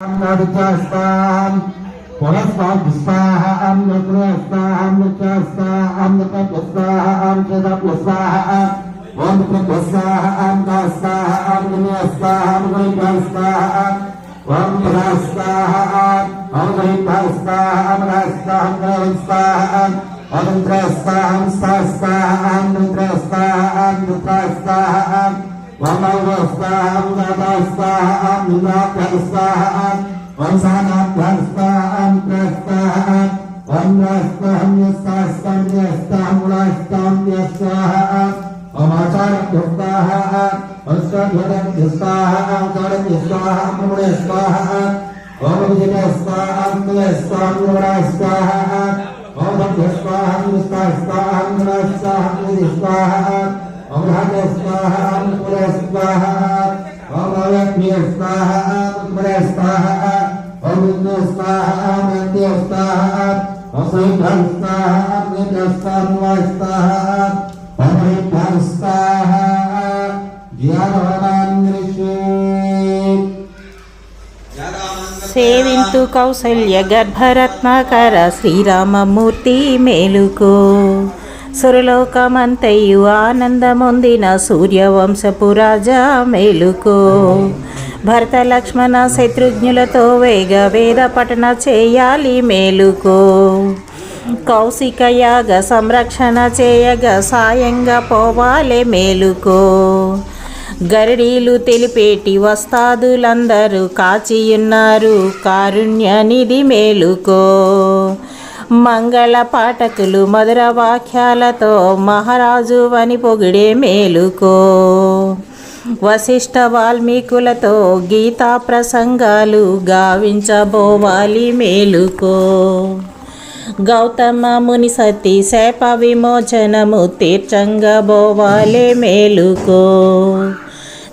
నడుచేస్తాం పురస్తాం ఉత్సాహం నృత్యోత్సాహం నృత్యోత్సాహం నృత్యోత్సాహం చేదోత్సాహం ఓం కృత్యోత్సాహం దాస్తాహం గుణోత్సాహం గుణిస్తాహం ఓం రాస్తాహం ఓం గుణిస్తాహం రాస్తాహం గుణోత్సాహం ఓం త్రస్తాహం సాస్తాహం నృత్యోత్సాహం నృత్యోత్సాహం Nadasvaham Nidapyasvaham Om Sanabhyasvaham Prasvaham Om Rasvaham Yasvaham Yasvaham Rasvaham Yasvaham Om Acharabhyasvaham Om Sadhudam Yasvaham Sadham Yasvaham Yasvaham Om Vijayasvaham Jyanavan Rishit సేవింతు Kaushalya గర్భరత్నాకర Sriramamurthy మేలుకో. సురలోకమంతయు ఆనందమొందిన సూర్యవంశపు రాజా మేలుకో. భరత లక్ష్మణ శత్రుఘ్నులతో వేగ వేద పఠన చేయాలి మేలుకో. కౌశిక యాగ సంరక్షణ చేయగా సాయంగా పోవాలే మేలుకో. గరడీలు తెలిపేటి వస్తాదులందరూ కాచియున్నారు కారుణ్య నిధి మేలుకో. మంగళ పాఠకులు మధుర వాక్యాలతో మహారాజు అని పొగిడే మేలుకో. వశిష్ఠ వాల్మీకులతో గీతా ప్రసంగాలు గావించబోవాలి మేలుకో. గౌతమ ముని సతి శాప విమోచనము తీర్చంగబోవాలే మేలుకో.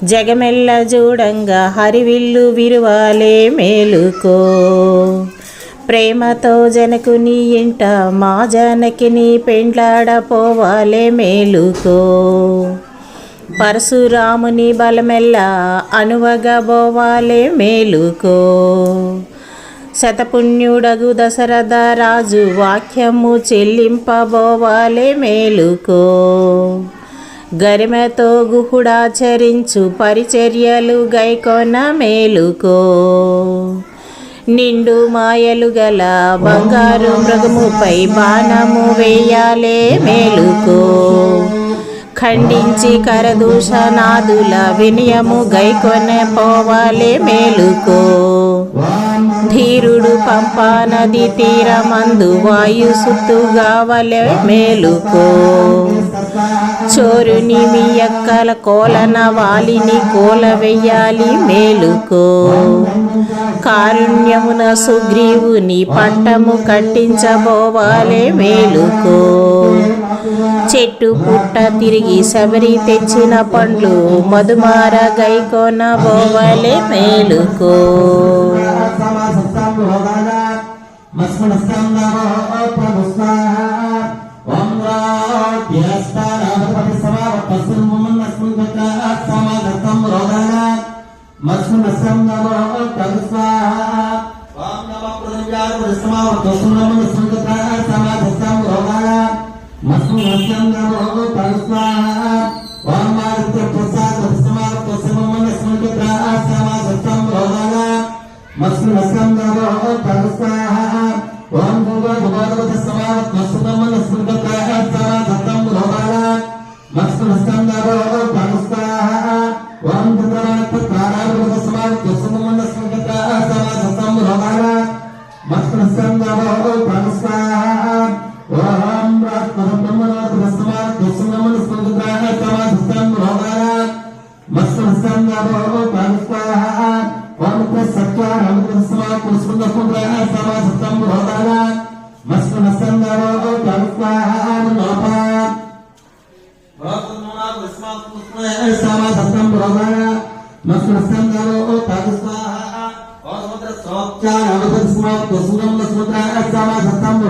జగమెల్ల చూడంగా హరివిల్లు విరువాలే మేలుకో. ప్రేమతో జనకుని ఇంట మా జనకిని పెండ్లాడపోవాలే మేలుకో. పరశురాముని బలమెల్ల అనువగబోవాలే మేలుకో. శతపుణ్యుడగు దశరథ రాజు వాక్యము చెల్లింపబోవాలే మేలుకో. గరిమతో గుహుడాచరించు పరిచర్యలు గైకొన మేలుకో. నిండు మాయలు గల బంగారు మృగముపై బాణము వేయాలే మేలుకో. ఖండించి కరదూషణాదుల వినయము గైకొన పోవాలే మేలుకో. ధీరుడు పంపా నది తీరమందు వాయు సుత్తుగావలే మేలుకో. చోరుని మీ ఎక్కల కోలన వాలిని కోల వెయ్యాలి మేలుకో. కారుణ్యమున సుగ్రీవుని పట్టము కట్టించబోవాలే మేలుకో. చెట్టు పుట్ట తిరిగి శబరి తెచ్చిన పండ్లు మధుమార గైకోన బోవలే మేలుకో. ఓం ఓం భూవ భగవత సమావత్ మస్సునమన స్మృతకాయ الصراط والسلام نصرد الله صراط السلام رضانا مصر السلام نبوء فالصلاة ومت السكار ومت الصراط والسلام نصرد الله صراط السلام رضانا مصر السلام نبوء فالصلاة نعطا فرات المناط اسماء صراط السلام رضانا مصر السلام نبوء فالصلاة ومت السكار ومت الصراط والسلام نصرد الله صراط السلام